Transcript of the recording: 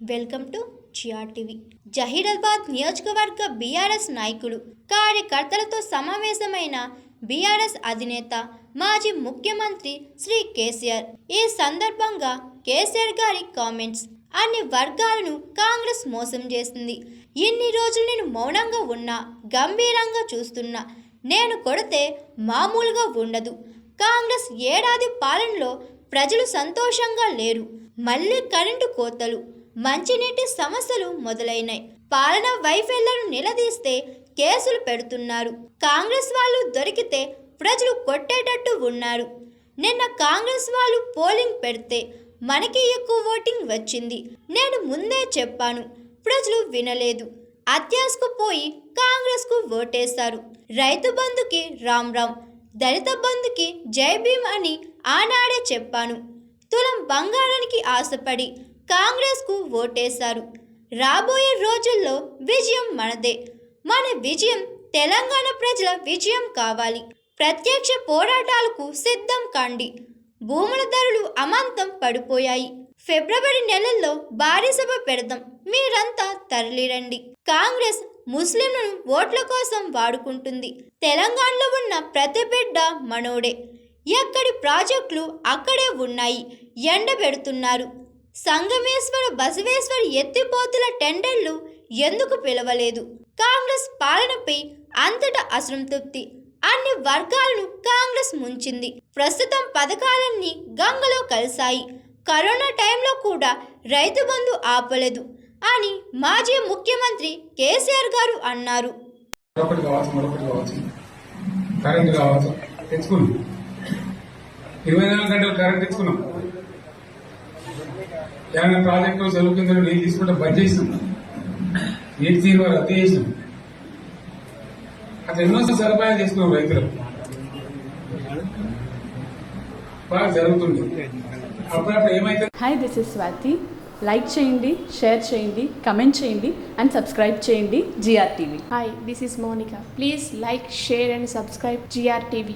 Welcome to G R. Zaheerabad నియోజకవర్గ BRS నాయకులు కార్యకర్తలతో సమావేశమైన బీఆర్ఎస్ అధినేత మాజీ ముఖ్యమంత్రి శ్రీ కేసీఆర్. ఈ సందర్భంగా కేసీఆర్ గారి కామెంట్స్ అన్ని వర్గాలను కాంగ్రెస్ మోసం చేసింది. ఇన్ని రోజులు నేను మౌనంగా ఉన్నా గంభీరంగా చూస్తున్నా నేను కొడితే మామూలుగా ఉండదు. కాంగ్రెస్ ఏడాది పాలనలో ప్రజలు సంతోషంగా లేరు మళ్ళీ కరెంటు కోతలు మంచినీటి సమస్యలు మొదలైనాయి. పాలన వైఫల్యాలను నిలదీస్తే కేసులు పెడుతున్నారు. కాంగ్రెస్ వాళ్ళు దొరికితే ప్రజలు కొట్టేటట్టు ఉన్నారు. నిన్న కాంగ్రెస్ వాళ్ళు పోలింగ్ పెడితే మనకి ఎక్కువ ఓటింగ్ వచ్చింది. నేను ముందే చెప్పాను ప్రజలు వినలేదు. అత్యాశకు పోయి కాంగ్రెస్కు ఓటేశారు. రైతు బంధుకి రామ్ రామ్ దళిత బంధుకి జై భీమ్ అని ఆనాడే చెప్పాను. తులం బంగారానికి ఆశపడి కాంగ్రెస్కు ఓటేశారు. రాబోయే రోజుల్లో విజయం మనదే. మన విజయం తెలంగాణ ప్రజల విజయం కావాలి. ప్రత్యక్ష పోరాటాలకు సిద్ధం కాండి. భూముల ధరలు అమాంతం పడిపోయాయి. ఫిబ్రవరి నెలల్లో భారీ సభ పెడదాం. మీరంతా తరలిరండి. కాంగ్రెస్ ముస్లింలను ఓట్ల కోసం వాడుకుంటుంది. తెలంగాణలో ఉన్న ప్రతి బిడ్డ మనోడే. ఎక్కడి ప్రాజెక్టులు అక్కడే ఉన్నాయి. ఎండబెడుతున్నారు సంగమేశ్వర బసవేశ్వర ఎత్తిపోతుల టెండర్లు ఎందుకు పిలవలేదు? కాంగ్రెస్ పాలనపై అంతటా అసంతృప్తి. అన్ని వర్గాలను కాంగ్రెస్ ముంచింది. ప్రస్తుతం పథకాలన్నీ గంగలో కలిశాయి. కరోనా టైంలో కూడా రైతు బంధు ఆపలేదు అని మాజీ ముఖ్యమంత్రి కేసీఆర్ గారు అన్నారు. ఇరవై నాలుగు గంటలు కరెంట్ తెచ్చుకున్నాం. ఏమైనా ప్రాజెక్టు సెలవు కింద నీళ్ళు తీసుకుంటే బంద్ చేసినాం. నీటి తీరు రద్దు చేసినాం. అట్లా ఎన్నో సదుపాయాలు చేసుకున్నాం రైతులకు బాగా జరుగుతుంది. అప్పుడప్పుడు ఏమైతే hi this is Swathi like చేయండి షేర్ చేయండి కమెంట్ చేయండి అండ్ సబ్స్క్రైబ్ చేయండి G R Hi, this is Monica. Please like, share, and subscribe GRTV.